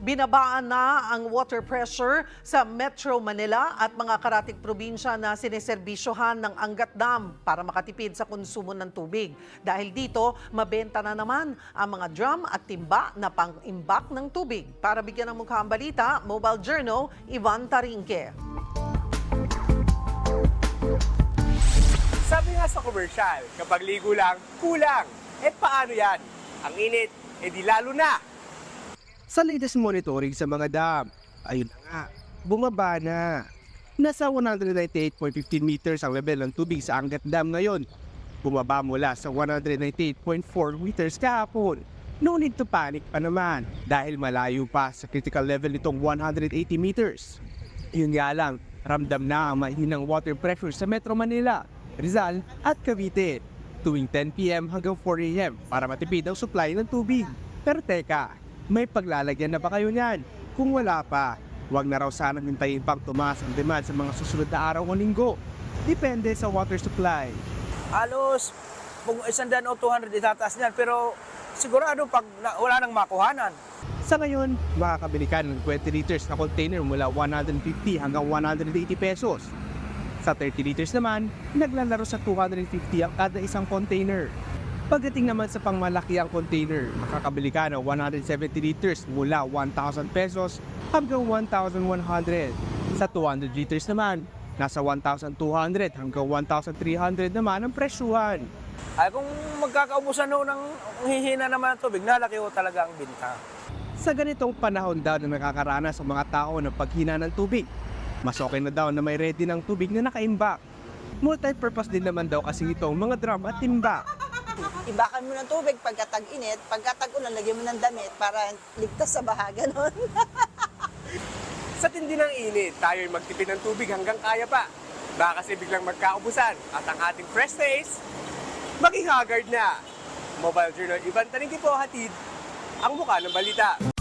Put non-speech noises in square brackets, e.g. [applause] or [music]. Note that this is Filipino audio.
Binabaan na ang water pressure sa Metro Manila at mga karatig probinsya na sineserbisyohan ng Angat Dam para makatipid sa konsumo ng tubig. Dahil dito, mabenta na naman ang mga drum at timba na pang-imbak ng tubig. Para bigyan ng mukha ang balita, Mobile Journal, Ivan Tarinque. Sabi nga sa commercial, kapag ligo lang, kulang. Eh paano yan? Ang init, eh di lalo na. Sa latest monitoring sa mga dam, ayun na nga, bumaba na. Nasa 198.15 meters ang level ng tubig sa Angat Dam ngayon. Bumaba mula sa 198.4 meters kahapon. No need to panic pa naman dahil malayo pa sa critical level nitong 180 meters. Yun nga lang, ramdam na ang mahinang water pressure sa Metro Manila, Rizal at Cavite tuwing 10pm hanggang 4am para matipid ang supply ng tubig. Pero teka, may paglalagyan na ba kayo niyan? Kung wala pa, huwag na raw sanang hintayin pang tumaas ang demand sa mga susunod na araw o linggo. Depende sa water supply. halos kung isang daan o 200 itataas niyan. Pero sigurado pag na, wala nang makuhanan. Sa ngayon, makakabili ka ng 20 liters na container mula 150 hanggang 180 pesos. Sa 30 liters naman, naglalaro sa 250 ang kada isang container. Pagdating naman sa pangmalakiang container, makakabili ka ng 170 liters mula 1,000 pesos hanggang 1,100. Sa 200 liters naman, nasa 1,200 hanggang 1,300 naman ang presyuhan. Ay kung magkakaubusan no ng hihina naman ng tubig, nalaki ho talaga ang binta. Sa ganitong panahon daw na nakakaranas ang mga tao ng paghina ng tubig, mas okay na daw na may ready ng tubig na nakaimbak. Multi-purpose din naman daw kasi itong mga drum at timba. Ibakan mo ng tubig pagka tag-init, pagka tag-ulan, lagyan mo ng damit para ligtas sa baha, [laughs] ganon. Sa tindi ng init, tayo'y magtipid ng tubig hanggang kaya pa. Baka kasi biglang magkaubusan at ang ating fresh face, maging haggard na. Mobile Journal, Ivan Tarinki po hatid ang mukha ng balita.